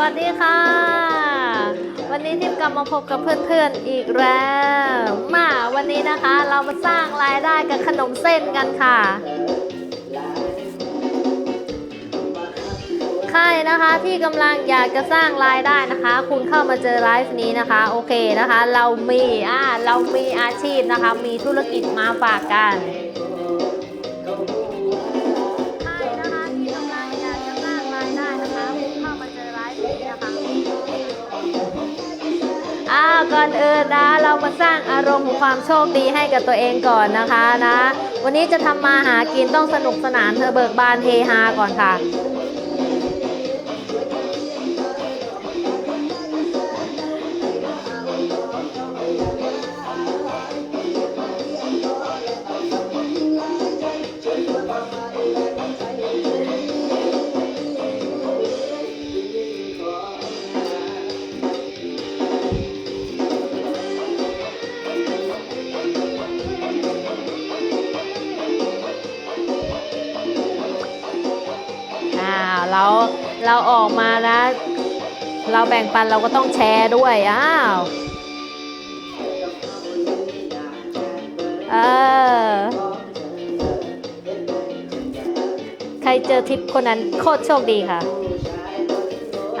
วัสดีค่ะ วันนี้ทิพย์กลับมาพบกับเพื่อนๆอีกแล้ว มาวันนี้นะคะเรามาสร้างรายได้กับขนมเส้นกันค่ะใครนะคะที่กำลังอยากจะสร้างรายได้นะคะ คุณเข้ามาเจอไลฟ์นี้นะคะ โอเคนะคะ เรามีอ่าเรามีอาชีพนะคะ มีธุรกิจมาฝากกัน ก่อนอื่นนะ เรามาสร้างอารมณ์ของความโชคดีให้กับตัวเองก่อนนะคะนะ วันนี้จะทำมาหากินต้องสนุกสนานเธอเบิกบานเฮฮาก่อนค่ะ แบ่งปันเราก็ต้องแชร์ด้วยอ้าวเออใครเจอทิปคนนั้นโคตรโชคดีค่ะ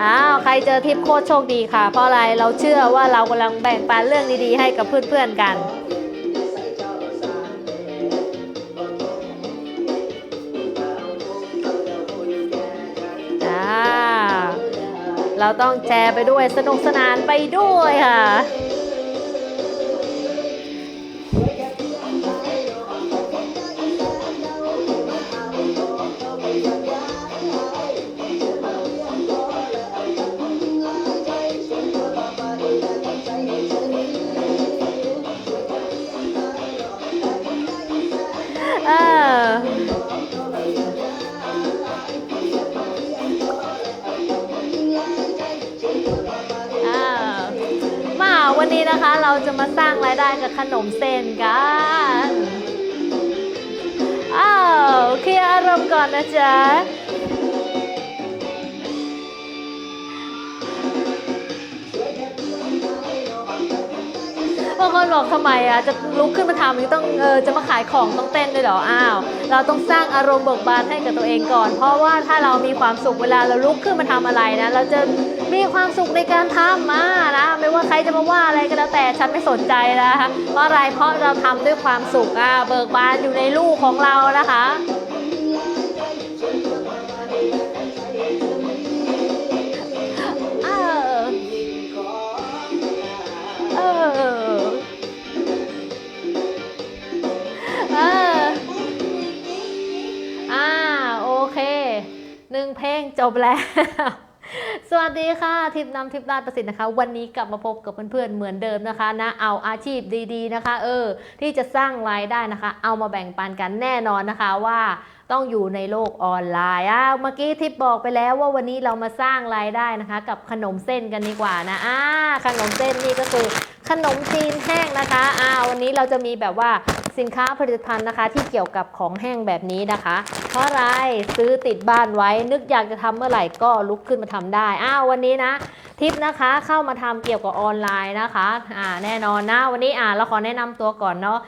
อ้าวใครเจอทิปโคตรโชคดีค่ะ เพราะอะไรเราเชื่อว่าเรากำลังแบ่งปันเรื่องดีๆให้กับเพื่อนๆกัน เราต้องแชร์ไปด้วยสนุกสนานไปด้วยค่ะ จะมาสร้างรายได้กับขนมเส้นกันอ้าวเคลียร์อารมณ์ก่อนนะจ๊ะ บางคนบอกทำไมอะจะลุกขึ้นมาทำนี่ต้องเออจะมาขายของต้องเต้นด้วยเหรออ้าวเราต้องสร้างอารมณ์เบิกบานให้กับตัวเองก่อน เพราะว่าถ้าเรามีความสุขเวลาเราลุกขึ้นมาทำอะไรนะ เราจะมีความสุขในการทำมานะไม่ว่าใครจะมาว่าอะไรก็แล้วแต่ฉันไม่สนใจนะคะเพราะอะไรเพราะเราทำด้วยความสุขอะเบิกบานอยู่ในลูกของเรานะคะ จบแล้ว สวัสดีค่ะทิพนำทิพย์ราชประสิทธิ์นะคะ วันนี้กลับมาพบกับเพื่อนๆ เหมือนเดิมนะคะนะเอาอาชีพดีๆนะคะ เออ ที่จะสร้างรายได้นะคะ เอามาแบ่งปันกันแน่นอนนะคะว่าต้องอยู่ในโลกออนไลน์อะเมื่อกี้ทิพบอกไปแล้วว่าวันนี้เรามาสร้างรายได้นะคะ กับขนมเส้นกันดีกว่านะอ่าขนมเส้นนี่ก็คือขนมจีนแห้งนะคะอ่าวันนี้เราจะมีแบบว่าสินค้าผลิตภัณฑ์นะคะ ที่เกี่ยวกับของแห้งแบบนี้นะคะ เพราะอะไรซื้อติดบ้านไว้ นึกอยากจะทำเมื่อไหร่ก็ลุกขึ้นมาทำได้อ้าววันนี้นะ ทิปนะคะเข้ามาทำเกี่ยวกับออนไลน์นะคะอ่าแน่นอนนะวันนี้อ่าเราขอแนะนำตัวก่อนเนาะ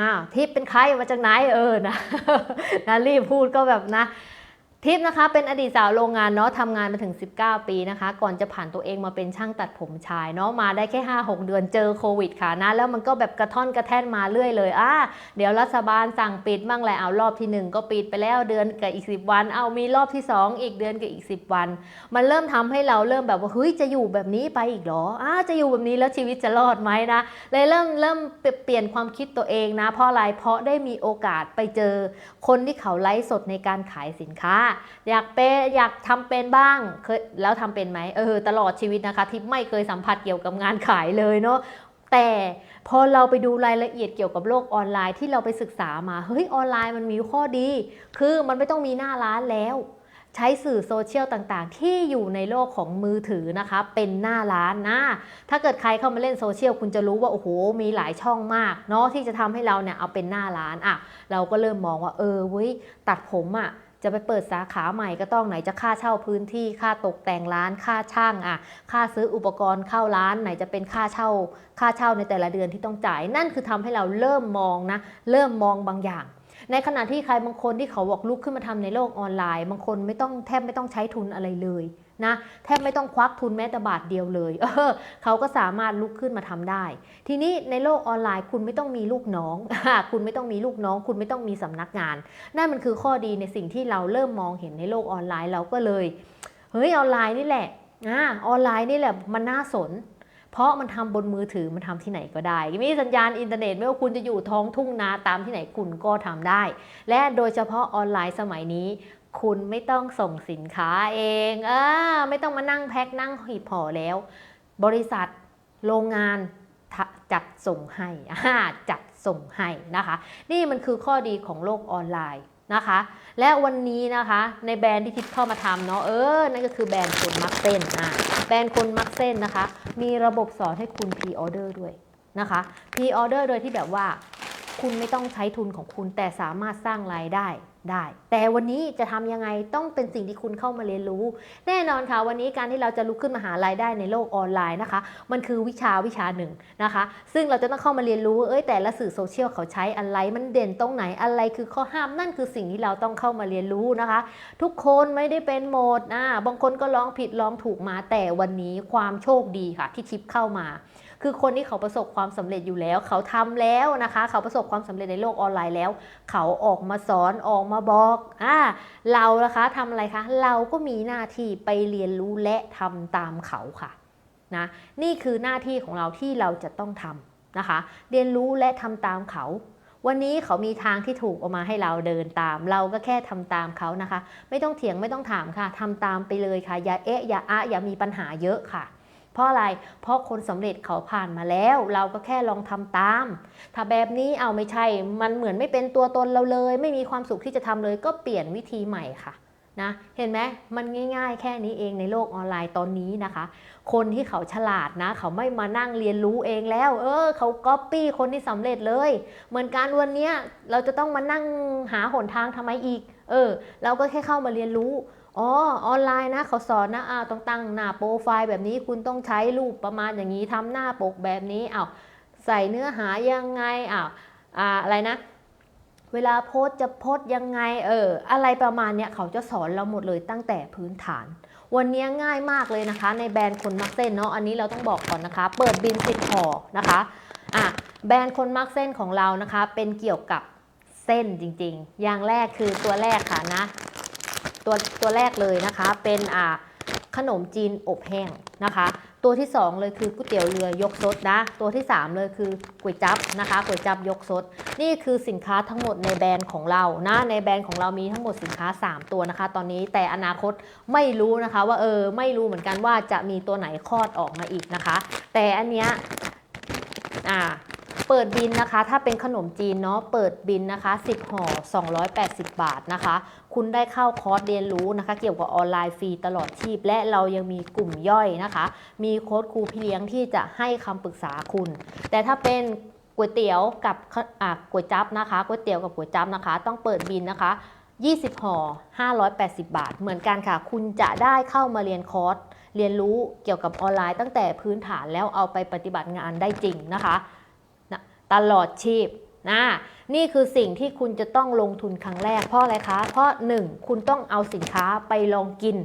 อ้าวทิปเป็นใครมาจากไหนเออนะนะรีบพูดก็แบบนะ ทิปนะคะเป็นอดีตสาวโรงงานเนาะทำงานมาถึง 19 ปีนะคะ ก่อนจะผ่านตัวเองมาเป็นช่างตัดผมชายเนาะมาได้แค่ 5-6 เดือนเจอโควิดค่ะนะแล้วมันก็แบบกระท่อนกระแท่นมาเรื่อยเลยอ่าเดี๋ยวรัฐบาลสั่งปิดบ้างแหละเอารอบที่ 1 ก็ปิดไปแล้วเดือนกับอีก 10 วัน เอามีรอบที่ 2 อีกเดือนกับอีก 10 วัน มันเริ่มทำให้เราเริ่มแบบว่าเฮ้ยจะอยู่แบบนี้ไปอีกเหรออ้าจะอยู่แบบนี้แล้วชีวิตจะรอดไหมนะเลยเริ่มเริ่มเปลี่ยนความคิดตัวเองนะเพราะอะไรเพราะได้มีโอกาสไปเจอคนที่เขาไลฟ์สดในการขายสินค้าอยากเป็นอยากทำเป็นบ้างเคยแล้วทำเป็นไหมเออตลอดชีวิตนะคะที่ไม่เคยสัมผัสเกี่ยวกับงานขายเลยเนาะแต่พอเราไปดูรายละเอียดเกี่ยวกับโลกออนไลน์ที่เราไปศึกษามาเฮ้ยออนไลน์มันมีข้อดี คือมันไม่ต้องมีหน้าร้านแล้ว ใช้สื่อโซเชียลต่างๆ ที่อยู่ในโลกของมือถือนะคะ เป็นหน้าร้านนะถ้าเกิดใครเข้ามาเล่นโซเชียลคุณจะรู้ว่าโอ้โหมีหลายช่องมากเนาะที่จะทำให้เราเนี่ยเอาเป็นหน้าร้านอะเราก็เริ่มมองว่าเออเว้ยตัดผมอะ จะไปเปิดสาขาใหม่ก็ต้องไหนจะค่าเช่าพื้นที่ค่าตกแต่งร้านค่าช่างอะค่าซื้ออุปกรณ์เข้าร้านไหนจะเป็นค่าเช่า ค่าเช่าในแต่ละเดือนที่ต้องจ่าย นั่นคือทำให้เราเริ่มมองนะ เริ่มมองบางอย่าง ในขณะที่ใครบางคนที่เขาบอกลุกขึ้นมาทำในโลกออนไลน์ บางคนไม่ต้องแทบไม่ต้องใช้ทุนอะไรเลย นะแทบไม่ต้องควักทุนแม้แต่บาทเดียวเลยเออเขาก็สามารถลุกขึ้นมาทำได้ ทีนี้ในโลกออนไลน์คุณไม่ต้องมีลูกน้อง คุณไม่ต้องมีลูกน้อง คุณไม่ต้องมีสำนักงาน นั่นมันคือข้อดีในสิ่งที่เราเริ่มมองเห็นในโลกออนไลน์เราก็เลยเฮ้ยออนไลน์นี่แหละอ่าออนไลน์นี่แหละมันน่าสนเพราะมันทำบนมือถือมันทำที่ไหนก็ได้ มีสัญญาณอินเทอร์เน็ตไม่ว่าคุณจะอยู่ท้องทุ่งนาตามที่ไหนคุณก็ทำได้ และโดยเฉพาะออนไลน์สมัยนี้ คุณไม่ต้องส่งสินค้าเองเออไม่ต้องมานั่งแพ็คนั่งหีบห่อแล้ว บริษัทโรงงานจัดส่งให้จัดส่งให้นะคะ นี่มันคือข้อดีของโลกออนไลน์นะคะ และวันนี้นะคะในแบรนด์ที่ทิพย์เข้ามาทำเนาะเออนั่นก็คือแบรนด์คนมักเส้นอะแบรนด์คนมักเส้นนะคะ มีระบบสอนให้คุณพรีออเดอร์ด้วยนะคะพรีออเดอร์โดยที่แบบว่า คุณไม่ต้องใช้ทุนของคุณแต่สามารถสร้างรายได้ ได้ แต่วันนี้จะทำยังไงต้องเป็นสิ่งที่คุณเข้ามาเรียนรู้ แน่นอนค่ะวันนี้การที่เราจะลุกขึ้นมาหารายได้ในโลกออนไลน์นะคะ มันคือวิชาวิชาหนึ่งนะคะ ซึ่งเราจะต้องเข้ามาเรียนรู้เอ้ยแต่ละสื่อโซเชียลเขาใช้อะไรมันเด่นตรงไหนอะไรคือข้อห้ามนั่นคือสิ่งที่เราต้องเข้ามาเรียนรู้นะคะ ทุกคนไม่ได้เป็นโหมดนะบางคนก็ร้องผิดร้องถูกมาแต่วันนี้ความโชคดีค่ะที่ทิปเข้ามา คือคนที่เขาประสบความสำเร็จอยู่แล้ว เขาทำแล้วนะคะ เขาประสบความสำเร็จในโลกออนไลน์แล้ว เขาออกมาสอนออกมาบอกอ่าเรานะคะทำอะไรคะ เราก็มีหน้าที่ไปเรียนรู้และทำตามเขาค่ะนะนี่คือหน้าที่ของเราที่เราจะต้องทำนะคะ เรียนรู้และทำตามเขา วันนี้เขามีทางที่ถูกออกมาให้เราเดินตาม เราก็แค่ทำตามเขานะคะ ไม่ต้องเถียงไม่ต้องถามค่ะทำตามไปเลยค่ะ อย่าเอ๊ะอย่าอะอย่ามีปัญหาเยอะค่ะ เพราะอะไร เพราะคนสำเร็จเขาผ่านมาแล้ว เราก็แค่ลองทำตาม ถ้าแบบนี้เอาไม่ใช่ มันเหมือนไม่เป็นตัวตนเราเลย ไม่มีความสุขที่จะทำเลย ก็เปลี่ยนวิธีใหม่ค่ะนะเห็นไหมมันง่าย ๆ แค่นี้เองในโลกออนไลน์ตอนนี้นะคะ คนที่เขาฉลาดนะ เขาไม่มานั่งเรียนรู้เองแล้ว เออ เขาก๊อปปี้คนที่สำเร็จเลย เหมือนกันวันนี้เราจะต้องมานั่งหาหนทางทำไมอีก เออ เราก็แค่เข้ามาเรียนรู้ อ๋อออนไลน์นะเขาสอนนะอ่าต้องตั้งหน้าโปรไฟล์แบบนี้คุณต้องใช้รูปประมาณอย่างนี้ทำหน้าปกแบบนี้อ้าวใส่เนื้อหายังไงอ้าวอ่าอะไรนะ เวลาโพสจะโพสยังไงเอออะไรประมาณเนี้ยเขาจะสอนเราหมดเลยตั้งแต่พื้นฐาน วันนี้ง่ายมากเลยนะคะ ในแบรนด์คนมักเส้นเนาะอันนี้เราต้องบอกก่อนนะคะ เปิดบินสิทธิ์ห่อนะคะอะแบรนด์คนมักเส้นของเรานะคะ เป็นเกี่ยวกับเส้นจริงๆ อย่างแรกคือตัวแรกค่ะนะ ตัวตัวแรกเลยนะคะ เป็นอ่าขนมจีนอบแห้งนะคะ ตัวที่ 2 เลยคือก๋วยเตี๋ยวเรือยกซดนะ ตัวที่ 3 เลยคือก๋วยจับนะคะก๋วยจับยกซด นี่คือสินค้าทั้งหมดในแบรนด์ของเรานะ ในแบรนด์ของเรามีทั้งหมดสินค้า 3 ตัวนะคะ ตอนนี้แต่อนาคตไม่รู้นะคะ ว่าเออไม่รู้เหมือนกันว่าจะมีตัวไหนคลอดออกมาอีกนะคะ แต่อันเนี้ยอ่า เปิดบินนะคะ ถ้าเป็นขนมจีนเนาะเปิดบินนะคะ 10ห่อ280 บาทนะคะ คุณได้เข้าคอร์สเรียนรู้นะคะ เกี่ยวกับออนไลน์ฟรีตลอดชีพ และเรายังมีกลุ่มย่อยนะคะ มีโค้ดครูพี่เลี้ยงที่จะให้คำปรึกษาคุณ แต่ถ้าเป็นก๋วยเตี๋ยวกับก๋วยจั๊บนะคะก๋วยเตี๋ยวกับก๋วยจั๊บนะคะ ต้องเปิดบินนะคะ 20ห่อ580 บาท เหมือนกันค่ะ คุณจะได้เข้ามาเรียนคอร์สเรียนรู้เกี่ยวกับออนไลน์ตั้งแต่พื้นฐานแล้วเอาไปปฏิบัติงานได้จริงนะคะ ตลอดชีพนะนี่คือสิ่งที่คุณจะต้องลงทุนครั้งแรกเพราะอะไรคะ เพราะ 1. คุณต้องเอาสินค้าไปลองกิน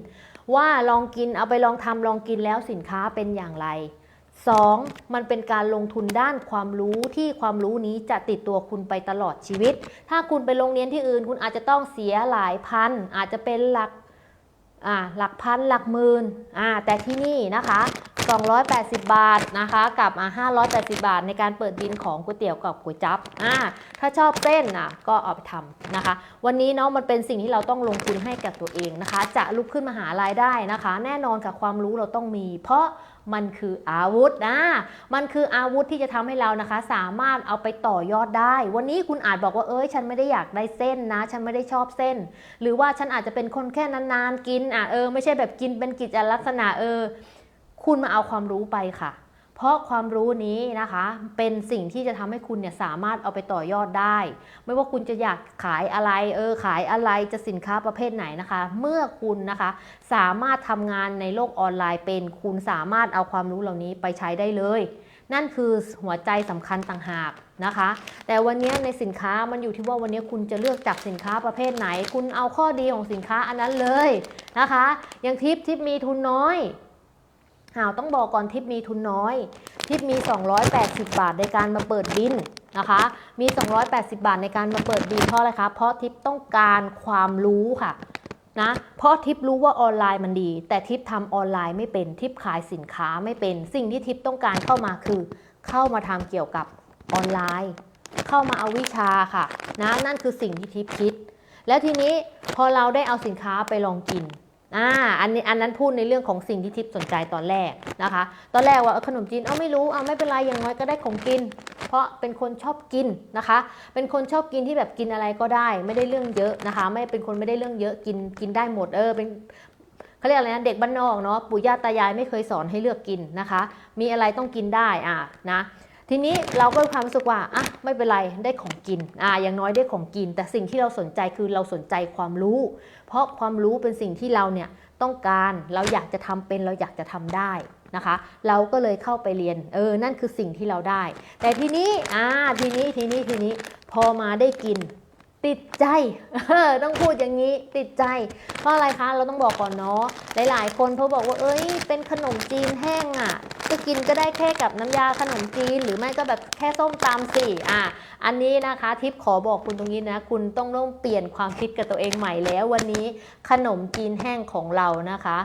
ว่าลองกินเอาไปลองทำลองกินแล้วสินค้าเป็นอย่างไร 2. มันเป็นการลงทุนด้านความรู้ที่ความรู้นี้จะติดตัวคุณไปตลอดชีวิต ถ้าคุณไปโรงเรียนที่อื่น คุณอาจจะต้องเสียหลายพัน อาจจะเป็นหลักหลักพันหลักหมื่นอ่าแต่ที่นี่นะคะ 280 บาทนะคะกับอ่า580 บาท ในการเปิดบินของก๋วยเตี๋ยวกับก๋วยจั๊บอ่าถ้าชอบเส้นอะก็เอาไปทำนะคะ วันนี้เนาะมันเป็นสิ่งที่เราต้องลงทุนให้กับตัวเองนะคะ จะลุกขึ้นมาหารายได้นะคะ แน่นอนค่ะความรู้เราต้องมี เพราะมันคืออาวุธนะมันคืออาวุธที่จะทำให้เรานะคะ สามารถเอาไปต่อยอดได้ วันนี้คุณอาจบอกว่าเอ้ย ฉันไม่ได้อยากได้เส้นนะ ฉันไม่ได้ชอบเส้น หรือว่าฉันอาจจะเป็นคนแค่นานๆกินอะเออไม่ใช่แบบกินเป็นกิจลักษณะเออ คุณมาเอาความรู้ไปค่ะ เพราะความรู้นี้นะคะเป็นสิ่งที่จะทำให้คุณเนี่ยสามารถเอาไปต่อยอดได้ ไม่ว่าคุณจะอยากขายอะไรเออขายอะไรจะสินค้าประเภทไหนนะคะ เมื่อคุณนะคะสามารถทำงานในโลกออนไลน์เป็น คุณสามารถเอาความรู้เหล่านี้ไปใช้ได้เลย นั่นคือหัวใจสำคัญต่างหากนะคะ แต่วันนี้ในสินค้ามันอยู่ที่ว่าวันนี้คุณจะเลือกจากสินค้าประเภทไหน คุณเอาข้อดีของสินค้าอันนั้นเลยนะคะ อย่างทิปทิปมีทุนน้อย อ้าวต้องบอกก่อนทิปมีทุนน้อย ทิปมี 280 บาทในการมาเปิดบินนะคะ มี 280 บาทในการมาเปิดบินเพราะอะไรคะเพราะทิปต้องการความรู้ค่ะนะเพราะทิปรู้ว่าออนไลน์มันดี แต่ทิปทำออนไลน์ไม่เป็นทิปขายสินค้าไม่เป็น สิ่งที่ทิปต้องการเข้ามาคือ เข้ามาทำเกี่ยวกับออนไลน์ เข้ามาเอาวิชาค่ะนะนั่นคือสิ่งที่ทิปคิด แล้วทีนี้พอเราได้เอาสินค้าไปลองกิน อ่าอันนี้อันนั้นพูดในเรื่องของสิ่งที่ทิปสนใจตอนแรกนะคะ ตอนแรกว่าขนมจีนเอาไม่รู้เอาไม่เป็นไรอย่างน้อยก็ได้ของกิน เพราะเป็นคนชอบกินนะคะ เป็นคนชอบกินที่แบบกินอะไรก็ได้ ไม่ได้เรื่องเยอะนะคะ ไม่เป็นคนไม่ได้เรื่องเยอะกินกินได้หมดเออเป็นเขาเรียกอะไรนะเด็กบ้านนอกเนาะปู่ย่าตายายไม่เคยสอนให้เลือกกินนะคะ มีอะไรต้องกินได้อ่านะ ทีนี้เราก็มีความรู้สึกว่าอะไม่เป็นไรได้ของกินอ่าอย่างน้อยได้ของกิน แต่สิ่งที่เราสนใจคือเราสนใจความรู้ เพราะความรู้เป็นสิ่งที่เราเนี่ยต้องการเราอยากจะทำเป็นเราอยากจะทำได้นะคะ เราก็เลยเข้าไปเรียนเออนั่นคือสิ่งที่เราได้ แต่ทีนี้อ่าทีนี้ทีนี้ทีนี้พอมาได้กินติดใจเออต้องพูดอย่างนี้ติดใจ เพราะอะไรคะ เราต้องบอกก่อนเนาะหลายๆ คนเขาบอกว่าเอ้ยเป็นขนมจีนแห้งอะ่ะ จะกินก็ได้แค่กับน้ำยาขนมจีน หรือไม่ก็แบบแค่ส้มตำสิอะอันนี้นะคะทิปขอบอกคุณตรงนี้นะ คุณต้องเริ่มเปลี่ยนความคิดกับตัวเองใหม่แล้ว วันนี้ขนมจีนแห้งของเรานะคะ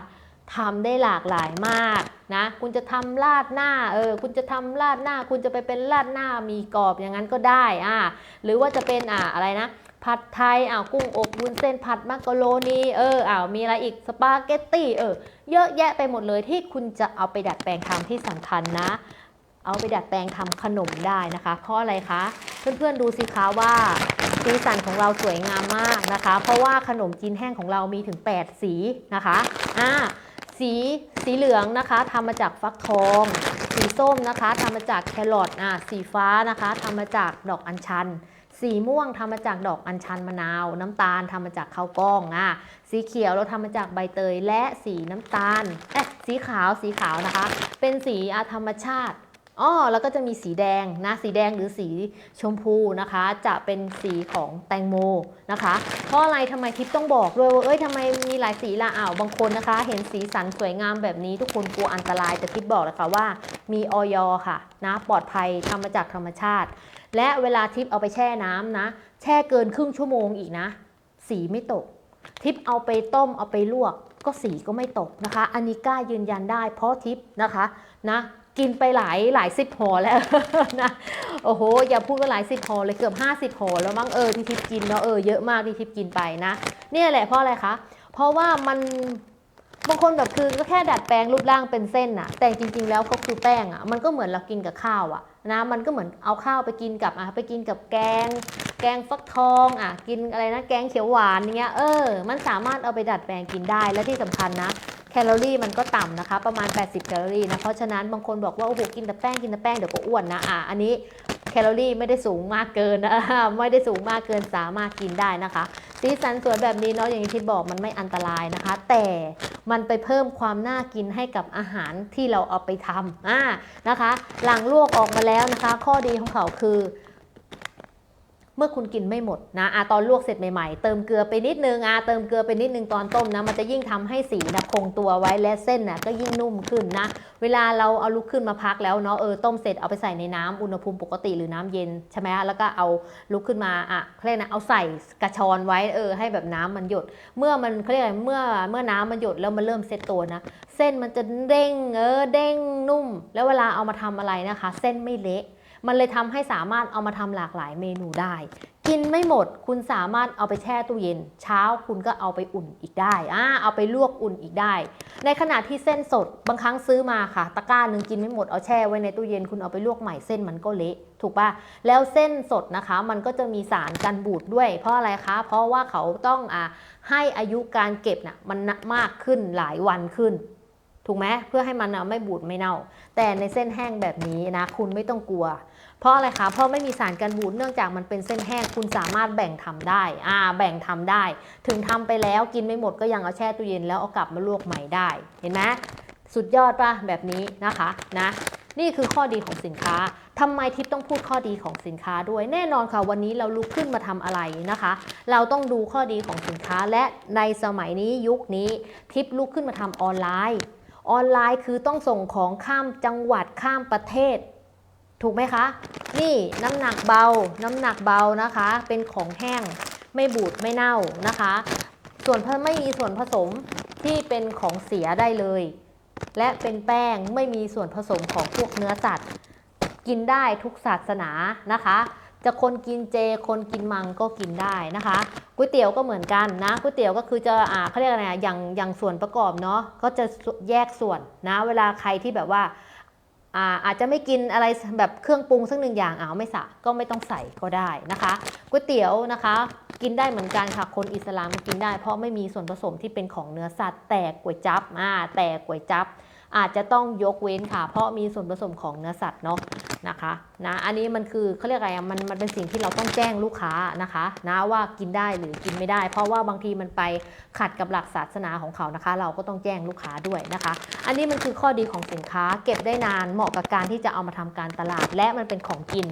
ทำได้หลากหลายมากนะ คุณจะทำราดหน้า เออ คุณจะทำราดหน้า คุณจะไปเป็นราดหน้ามีกรอบอย่างนั้นก็ได้ อะหรือว่าจะเป็นอะอะไรนะ ผัดไทยอ้าวกุ้งอบวุ้นเส้นผัดมักกะโรนีเอออ้าวมีอะไรอีกสปาเกตตี้เออเยอะแยะไปหมดเลยที่คุณจะเอาไปดัดแปลงทำที่สำคัญนะ เอาไปดัดแปลงทำขนมได้นะคะเพราะอะไรคะเพื่อนๆดูสิคะว่าสีสันของเราสวยงามมากนะคะ เพราะว่าขนมจีนแห้งของเรามีถึง 8 สีนะคะอ่าสีสีเหลืองนะคะทำมาจากฟักทอง สีส้มนะคะทำมาจากแครอทอ่าสีฟ้านะคะทำมาจากดอกอัญชัน สีม่วงทำมาจากดอกอัญชันมะนาว น้ำตาลทำมาจากข้าวกล้องอะสีเขียวเราทำมาจากใบเตยและสีน้ำตาลเอ๊ะสีขาวสีขาวนะคะ เป็นสีอาธรรมชาติ อ้อแล้วก็จะมีสีแดงนะสีแดงหรือสีชมพูนะคะ จะเป็นสีของแตงโมนะคะ เพราะอะไรทำไมทิปต้องบอกด้วยว่าเอ้ยทำไมมีหลายสีละอ้าวบางคนนะคะ เห็นสีสันสวยงามแบบนี้ทุกคนกลัวอันตรายแต่ทิปบอกเลยค่ะว่ามีออยค่ะนะปลอดภัยทำมาจากธรรมชาติ และเวลาทิปเอาไปแช่น้ำนะ แช่เกินครึ่งชั่วโมงอีกนะ สีไม่ตก ทิปเอาไปต้มเอาไปลวกก็สีก็ไม่ตกนะคะ อันนี้กล้ายืนยันได้เพราะทิปนะคะนะ กินไปหลายหลายสิบห่อแล้วนะโอ้โห อย่าพูดว่าหลายสิบห่อเลยเกือบ50ห่อแล้วมั้งเออที่ทิปกินเนาะเออเยอะมากที่ทิปกินไปนะเนี่ยแหละเพราะอะไรคะเพราะว่ามันบางคนแบบคือก็แค่ดัดแปลงรูปร่างเป็นเส้นอะแต่จริง ๆ แล้วก็คือแป้งอะมันก็เหมือนเรากินกับข้าวอะนะมันก็เหมือนเอาข้าวไปกินกับอะไปกินกับแกง แกงฟักทองอะกินอะไรนะแกงเขียวหวานเนี้ยเออ มันสามารถเอาไปดัดแปลงกินได้และที่สำคัญนะ แคลอรี่มันก็ต่ำนะคะ ประมาณ 80 แคลอรี่นะ เพราะฉะนั้นบางคนบอกว่าโอ้โหกินแต่แป้งกินแต่แป้งเดี๋ยวก็อ้วนนะอะอันนี้แคลอรี่ไม่ได้สูงมากเกินนะไม่ได้สูงมากเกินสามารถกินได้นะคะ สีสันสวยแบบนี้เนาะอย่างที่บอกมันไม่อันตรายนะคะ แต่มันไปเพิ่มความน่ากินให้กับอาหารที่เราเอาไปทำอ่านะคะหลังลวกออกมาแล้วนะคะ ข้อดีของเขาคือ เมื่อคุณกินไม่หมดนะอะตอนลวกเสร็จใหม่ๆ เติมเกลือไปนิดนึงอะเติมเกลือไปนิดนึงตอนต้มนะ มันจะยิ่งทำให้สีนะคงตัวไว้และเส้นนะก็ยิ่งนุ่มขึ้นนะ เวลาเราเอาลุกขึ้นมาพักแล้วเนาะเออต้มเสร็จเอาไปใส่ในน้ำอุณหภูมิปกติหรือน้ำเย็นใช่ไหมแล้วก็เอาลุกขึ้นมาอะเขาเรียกนะเอาใส่กระชอนไว้เออให้แบบน้ำมันหยด เมื่อมันเขาเรียกอะไรเมื่อเมื่อน้ำมันหยดแล้วมันเริ่มเซตตัวนะ เส้นมันจะเด้งเออเด้งนุ่ม แล้วเวลาเอามาทำอะไรนะคะ เส้นไม่เละ มันเลยทำให้สามารถเอามาทำหลากหลายเมนูได้ กินไม่หมดคุณสามารถเอาไปแช่ตู้เย็น เช้าคุณก็เอาไปอุ่นอีกได้อ่าเอาไปลวกอุ่นอีกได้ ในขณะที่เส้นสดบางครั้งซื้อมาค่ะ ตะกร้าหนึ่งกินไม่หมดเอาแช่ไว้ในตู้เย็นคุณเอาไปลวกใหม่เส้นมันก็เละถูกปะแล้วเส้นสดนะคะ มันก็จะมีสารกันบูดด้วย เพราะอะไรคะ เพราะว่าเขาต้องอ่าให้อายุการเก็บน่ะมันมากขึ้นหลายวันขึ้น ถูกไหมเพื่อให้มันไม่บูดไม่เน่า แต่ในเส้นแห้งแบบนี้นะ คุณไม่ต้องกลัว เพราะอะไรคะเพราะไม่มีสารกันบูดเนื่องจากมันเป็นเส้นแห้งคุณสามารถแบ่งทำได้อ่าแบ่งทำได้ ถึงทำไปแล้วกินไม่หมดก็ยังเอาแช่ตู้เย็นแล้วเอากลับมาลวกใหม่ได้ เห็นไหมสุดยอดป่ะแบบนี้นะคะนะนี่คือข้อดีของสินค้าทำไมทิปต้องพูดข้อดีของสินค้าด้วย แน่นอนค่ะวันนี้เราลุกขึ้นมาทำอะไรนะคะ เราต้องดูข้อดีของสินค้าและในสมัยนี้ยุคนี้ทิปลุกขึ้นมาทำออนไลน์ ออนไลน์คือต้องส่งของข้ามจังหวัดข้ามประเทศ ถูกไหมคะ นี่น้ำหนักเบา น้ำหนักเบานะคะ เป็นของแห้งไม่บูดไม่เน่านะคะ ส่วนไม่มีส่วนผสมที่เป็นของเสียได้เลย และเป็นแป้งไม่มีส่วนผสมของพวกเนื้อสัตว์ กินได้ทุกศาสนานะคะ จะคนกินเจ คนกินมังก็กินได้นะคะก๋วยเตี๋ยวก็เหมือนกันนะก๋วยเตี๋ยวก็คือจะอ่าเขาเรียกอะไรอะอย่างอย่างส่วนประกอบเนาะก็จะแยกส่วนนะ เวลาใครที่แบบว่าอ่าอาจจะไม่กินอะไรแบบเครื่องปรุงสักหนึ่งอย่างอ้าวไม่สะก็ไม่ต้องใส่ก็ได้นะคะก๋วยเตี๋ยวนะคะ กินได้เหมือนกันค่ะ คนอิสลามกินได้ เพราะไม่มีส่วนผสมที่เป็นของเนื้อสัตว์แต่ก๋วยจับอ่าแต่ก๋วยจับ อาจจะต้องยกเว้นค่ะ เพราะมีส่วนผสมของเนื้อสัตว์เนาะนะคะนะอันนี้มันคือเขาเรียกอะไรมันมันเป็นสิ่งที่เราต้องแจ้งลูกค้านะคะนะว่ากินได้หรือกินไม่ได้ เพราะว่าบางทีมันไปขัดกับหลักศาสนาของเขานะคะ เราก็ต้องแจ้งลูกค้าด้วยนะคะ อันนี้มันคือข้อดีของสินค้าเก็บได้นานเหมาะกับการที่จะเอามาทำการตลาด และมันเป็นของกิน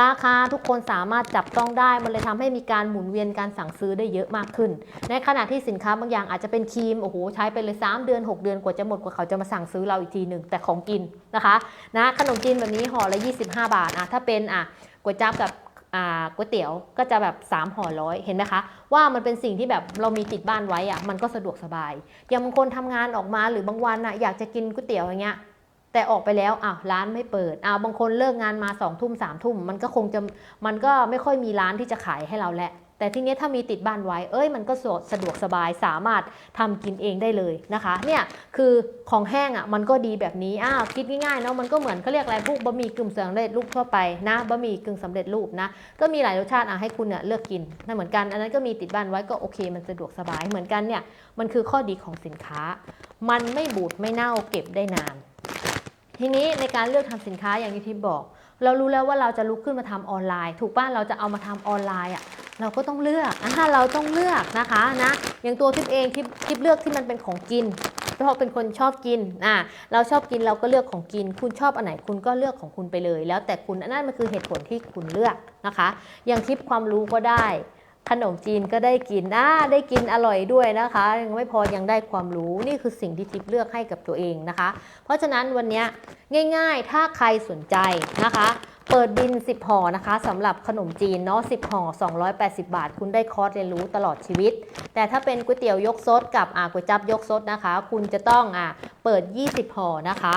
ราคาทุกคนสามารถจับต้องได้มันเลยทำให้มีการหมุนเวียนการสั่งซื้อได้เยอะมากขึ้น ในขณะที่สินค้าบางอย่างอาจจะเป็นครีมโอ้โหใช้ไปเลย 3 เดือน 6 เดือนกว่าจะหมดกว่าเขาจะมาสั่งซื้อเราอีกทีหนึ่งแต่ของกินนะคะนะขนมจีนแบบนี้ห่อละ 25 บาทอะถ้าเป็นอะก๋วยจั๊บกับอ่าก๋วยเตี๋ยวก็จะแบบ3ห่อร้อยเห็นไหมคะว่ามันเป็นสิ่งที่แบบเรามีติดบ้านไว้อะมันก็สะดวกสบายอย่างบางคนทำงานออกมาหรือบางวันอะอยากจะกินก๋วยเตี๋ยวอย่างเงี้ยแต่ออกไปแล้วอ้าวร้านไม่เปิดอ้าวบางคนเลิกงานมา2องทุ่มสามทุ่มมันก็คงจะมันก็ไม่ค่อยมีร้านที่จะขายให้เราแหละ แต่ทีนี้ถ้ามีติดบ้านไว้ เอ้ยมันก็สะดวกสบายสามารถทำกินเองได้เลยนะคะเนี่ยคือของแห้งอะมันก็ดีแบบนี้อ้าวคิดง่ายๆเนาะมันก็เหมือนเขาเรียกอะไรพวกบะหมี่กึ่งสำเร็จรูปทั่วไปนะบะหมี่กึ่งสำเร็จรูปนะก็มีหลายรสชาติอะให้คุณเนี่ยเลือกกินนั่นเหมือนกันอันนั้นก็มีติดบ้านไว้ก็โอเคมันสะดวกสบายเหมือนกันเนี่ยมันคือข้อดีของสินค้า มันไม่บูดไม่เน่าเก็บได้นาน ทีนี้ในการเลือกทำสินค้าอย่างที่ทิพย์บอก เรารู้แล้วว่าเราจะลุกขึ้นมาทำออนไลน์ ถูกป้ะเราจะเอามาทำออนไลน์อะ เราก็ต้องเลือกอะเราต้องเลือกนะคะนะอย่างตัวทิพเองทิพทิพเลือกที่มันเป็นของกิน เพราะเป็นคนชอบกินอะเราชอบกินเราก็เลือกของกิน คุณชอบอันไหนคุณก็เลือกของคุณไปเลย แล้วแต่คุณอันนั้นมันคือเหตุผลที่คุณเลือกนะคะ อย่างทิปความรู้ก็ได้ขนมจีนก็ได้กินอ่าได้กินอร่อยด้วยนะคะ ยังไม่พอยังได้ความรู้นี่คือสิ่งที่ทิปเลือกให้กับตัวเองนะคะ เพราะฉะนั้นวันนี้ง่าย ๆ ถ้าใครสนใจนะคะ เปิดบิน 10ห่อนะคะสำหรับขนมจีนเนาะ10ห่อ280 บาท คุณได้คอร์สเรียนรู้ตลอดชีวิต แต่ถ้าเป็นก๋วยเตี๋ยวยกซดกับอ่าก๋วยจับยกซดนะคะ คุณจะต้องอ่าเปิด 20ห่อนะคะ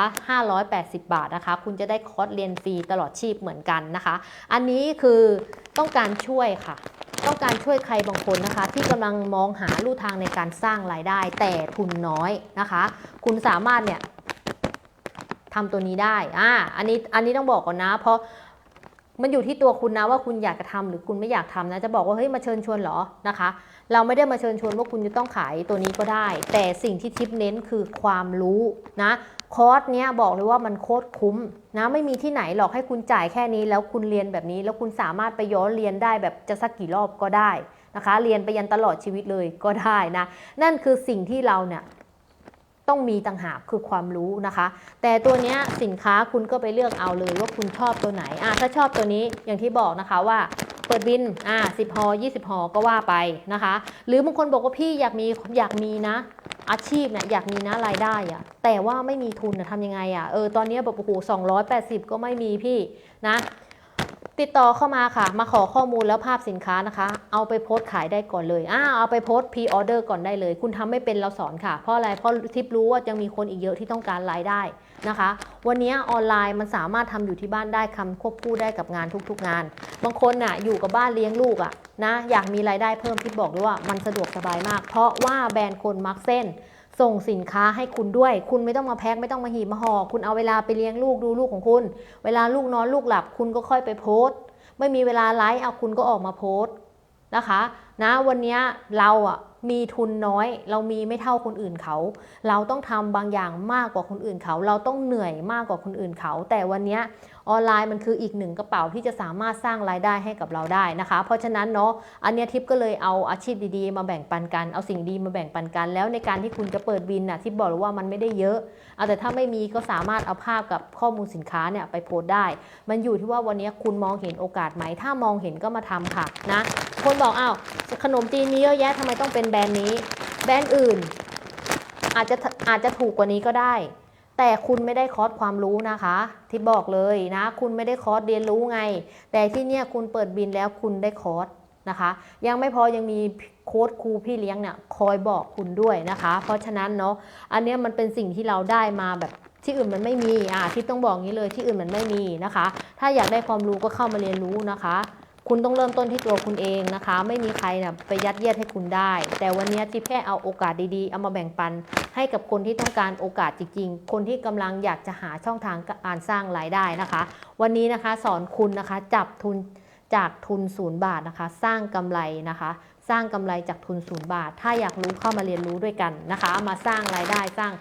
580 บาทนะคะ คุณจะได้คอร์สเรียนฟรีตลอดชีพเหมือนกันนะคะ อันนี้คือต้องการช่วยค่ะ ต้องการช่วยใครบางคนนะคะ ที่กำลังมองหาลู่ทางในการสร้างรายได้ แต่ทุนน้อยนะคะ คุณสามารถเนี่ย ทำตัวนี้ได้อ่าอันนี้อันนี้ต้องบอกก่อนนะ เพราะมันอยู่ที่ตัวคุณนะว่าคุณอยากจะทำหรือคุณไม่อยากทำนะ จะบอกว่าเฮ้ยมาเชิญชวนเหรอนะคะ เราไม่ได้มาเชิญชวนว่าคุณจะต้องขายตัวนี้ก็ได้ แต่สิ่งที่ทิปเน้นคือความรู้นะคอร์สเนี้ยบอกเลยว่ามันโคตรคุ้มนะไม่มีที่ไหนหรอกให้คุณจ่ายแค่นี้ แล้วคุณเรียนแบบนี้ แล้วคุณสามารถไปย้อนเรียนได้แบบจะสักกี่รอบก็ได้นะคะ เรียนไปยันตลอดชีวิตเลยก็ได้นะ นั่นคือสิ่งที่เราเนี่ย ต้องมีต่างหากคือความรู้นะคะ แต่ตัวนี้สินค้าคุณก็ไปเลือกเอาเลยว่าคุณชอบตัวไหนอะถ้าชอบตัวนี้อย่างที่บอกนะคะว่าเปิดบินอ่าสิบหอยี่สิบหอก็ว่าไปนะคะ หรือบางคนบอกว่าพี่อยากมีอยากมีนะอาชีพเนี่ยอยากมีนะรายได้อะแต่ว่าไม่มีทุนนะทำยังไงอะเออตอนนี้แบบโอ้โหสองร้อยแปดสิบก็ไม่มีพี่นะ ติดต่อเข้ามาค่ะ มาขอข้อมูลแล้วภาพสินค้านะคะ เอาไปโพสต์ขายได้ก่อนเลยอ่าเอาไปโพสต์พรีออเดอร์ก่อนได้เลย คุณทำไม่เป็นเราสอนค่ะ เพราะอะไร เพราะทิปรู้ว่ายังมีคนอีกเยอะที่ต้องการรายได้นะคะ วันนี้ออนไลน์มันสามารถทำอยู่ที่บ้านได้คำควบคู่ได้กับงานทุกๆงาน บางคนน่ะอยู่กับบ้านเลี้ยงลูกอะ่ะนะอยากมีรายได้เพิ่มทิปบอกเลยว่ามันสะดวกสบายมาก เพราะว่าแบรนด์คนมักเส้น ส่งสินค้าให้คุณด้วย คุณไม่ต้องมาแพ็คไม่ต้องมาหีบมาห่อคุณเอาเวลาไปเลี้ยงลูกดูลูกของคุณ เวลาลูกนอนลูกหลับ คุณก็ค่อยไปโพสต์ ไม่มีเวลาไลฟ์เอาคุณก็ออกมาโพสต์นะคะ นะวันนี้เราอะมีทุนน้อย เรามีไม่เท่าคนอื่นเขา เราต้องทำบางอย่างมากกว่าคนอื่นเขา เราต้องเหนื่อยมากกว่าคนอื่นเขา แต่วันนี้ออนไลน์มันคืออีกหนึ่งกระเป๋าที่จะสามารถสร้างรายได้ให้กับเราได้นะคะ เพราะฉะนั้นเนาะอันเนี้ยทิปก็เลยเอาอาชีพดีๆ มาแบ่งปันกัน เอาสิ่งดีมาแบ่งปันกัน แล้วในการที่คุณจะเปิดบินน่ะทิปบอกเลยว่ามันไม่ได้เยอะเอาแต่ถ้าไม่มีก็สามารถเอาภาพกับข้อมูลสินค้าเนี่ยไปโพสได้ มันอยู่ที่ว่าวันนี้คุณมองเห็นโอกาสไหม ถ้ามองเห็นก็มาทำค่ะนะคนบอกอ้าวขนมจีนมีเยอะแยะทำไมต้องเป็นแบรนด์นี้ แบรนด์อื่น อาจจะอาจจะถูกกว่านี้ก็ได้ แต่คุณไม่ได้คอร์สความรู้นะคะ ที่บอกเลยนะ คุณไม่ได้คอร์สเรียนรู้ไง แต่ที่เนี่ยคุณเปิดบินแล้วคุณได้คอร์สนะคะ ยังไม่พอยังมีโค้ดครูพี่เลี้ยงเนี่ยคอยบอกคุณด้วยนะคะ เพราะฉะนั้นเนาะอันนี้มันเป็นสิ่งที่เราได้มาแบบที่อื่นมันไม่มีอ่าที่ต้องบอกงี้เลยที่อื่นมันไม่มีนะคะ ถ้าอยากได้ความรู้ก็เข้ามาเรียนรู้นะคะ คุณต้องเริ่มต้นที่ตัวคุณเองนะคะ ไม่มีใครนะไปยัดเยียดให้คุณได้ แต่วันนี้ทิพย์แค่เอาโอกาสดีๆ เอามาแบ่งปัน ให้กับคนที่ต้องการโอกาสจริงๆ คนที่กำลังอยากจะหาช่องทางการสร้างรายได้นะคะ วันนี้นะคะสอนคุณนะคะจับทุนจากทุนศูนย์บาทนะคะ สร้างกำไรนะคะ สร้างกำไรจากทุนศูนย์บาท ถ้าอยากรู้เข้ามาเรียนรู้ด้วยกันนะคะ มาสร้างรายได้สร้าง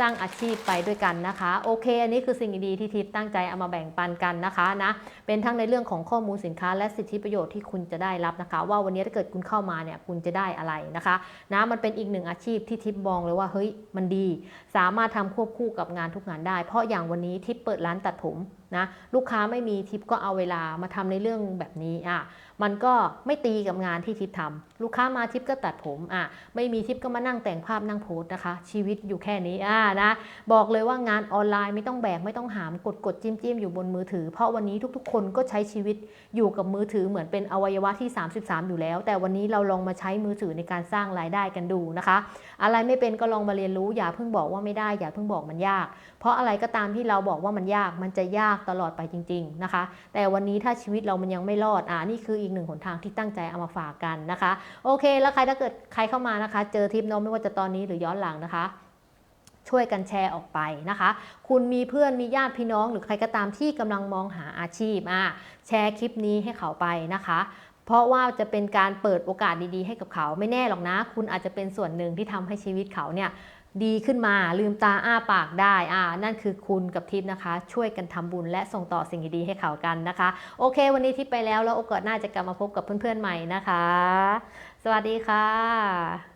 สร้างอาชีพไปด้วยกันนะคะ โอเค อันนี้คือสิ่งดีๆที่ทิพตั้งใจเอามาแบ่งปันกันนะคะนะเป็นทั้งในเรื่องของข้อมูลสินค้า และสิทธิประโยชน์ที่คุณจะได้รับนะคะ ว่าวันนี้ถ้าเกิดคุณเข้ามาเนี่ยคุณจะได้อะไรนะคะนะมันเป็นอีกหนึ่งอาชีพที่ทิพมองเลยว่าเฮ้ยมันดี สามารถทำควบคู่กับงานทุกงานได้ เพราะอย่างวันนี้ทิพเปิดร้านตัดผม นะลูกค้าไม่มีทิปก็เอาเวลามาทำในเรื่องแบบนี้อะมันก็ไม่ตีกับงานที่ทิปทำลูกค้ามาทิปก็ตัดผมอะไม่มีทิปก็มานั่งแต่งภาพนั่งโพสนะคะ ชีวิตอยู่แค่นี้อะนะบอกเลยว่างานออนไลน์ไม่ต้องแบกไม่ต้องหามกดกดจิ้มจิ้มอยู่บนมือถือ เพราะวันนี้ทุกๆ คนก็ใช้ชีวิตอยู่กับมือถือเหมือนเป็นอวัยวะที่ 33 อยู่แล้ว แต่วันนี้เราลองมาใช้มือถือในการสร้างรายได้กันดูนะคะ อะไรไม่เป็นก็ลองมาเรียนรู้ อย่าเพิ่งบอกว่าไม่ได้ อย่าเพิ่งบอกมันยาก เพราะอะไรก็ตามที่เราบอกว่ามันยาก มันจะยากตลอดไปจริง ๆนะคะ แต่วันนี้ถ้าชีวิตเรามันยังไม่รอด อ่านี่คืออีกหนึ่งหนทางที่ตั้งใจเอามาฝากกันนะคะ โอเค แล้วใครถ้าเกิดใครเข้ามานะคะ เจอทิปน้มไม่ว่าจะตอนนี้หรือย้อนหลังนะคะช่วยกันแชร์ออกไปนะคะ คุณมีเพื่อนมีญาติพี่น้องหรือใครก็ตามที่กำลังมองหาอาชีพอะแชร์คลิปนี้ให้เขาไปนะคะ เพราะว่าจะเป็นการเปิดโอกาสดีๆ ให้กับเขาไม่แน่หรอกนะ คุณอาจจะเป็นส่วนหนึ่งที่ทำให้ชีวิตเขาเนี่ยดีขึ้นมาลืมตาอ้าปากได้อ่านั่นคือคุณกับทิพย์นะคะ ช่วยกันทำบุญและส่งต่อสิ่งดีๆให้เขากันนะคะ โอเค วันนี้ทิพย์ไปแล้วแล้วโอกาสหน้าจะกลับมาพบกับเพื่อนๆใหม่นะคะ สวัสดีค่ะ